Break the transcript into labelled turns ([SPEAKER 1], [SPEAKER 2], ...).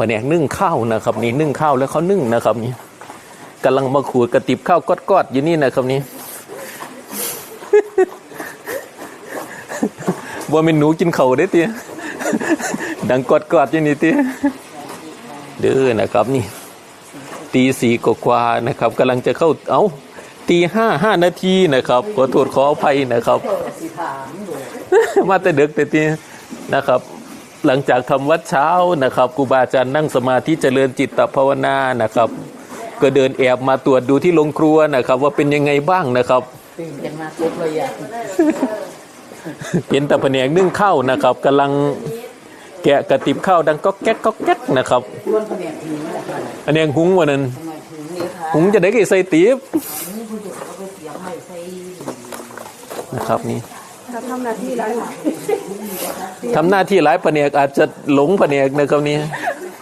[SPEAKER 1] ผนกนึ่งข้าวนะครับ นี่นึ่งข้าวแล้วเขานึ่งนะครับ นี่กำลังมาขูดกระติบข้าวกอดๆอยู่นี่นะครับนี่ว่าเป็นหนูกินเข่าได้เตี้ยดังกอดๆอยู่นี่เตี้ยเด้อนะครับนี่ ตีสี่กว่าๆนะครับกำลังจะเข้าเอ้าตีห้าห้านาทีนะครับขอโทษขออภัยนะครับ มาแต่เด็กแต่ตีนะครับ หลังจากทำวัดเช้านะครับครูบาอาจารย์นั่งสมาธิเจริญจิตภาวนานะครับ ก็เดินแอบมาตรวจดูที่โรงครัวนะครับ ว่าเป็นยังไงบ้างนะครับ
[SPEAKER 2] ตื่นกันมาปุ๊บเลยอะ
[SPEAKER 1] เห็นแต่แผนกนึ่งข้าวนะครับกำลังแกะกระติบข้าวดังก็แก๊กก็แก๊กนะครับ
[SPEAKER 2] ล้วนแผนกถึงนี่แหละค่ะ
[SPEAKER 1] แผนกหุงวันนั้น
[SPEAKER 2] ทำไมถึงนี่คะ
[SPEAKER 1] หุงจะได้กี่ใส่ตีบ
[SPEAKER 2] นี่คุณจะเอาไปเสียบให้ใส่
[SPEAKER 1] นะครับนี่
[SPEAKER 3] ถ้าทำหน้าที่หลายหลาย
[SPEAKER 1] ทำหน้าที่หลายแผนกอาจจะหลงแผนกในครับนี่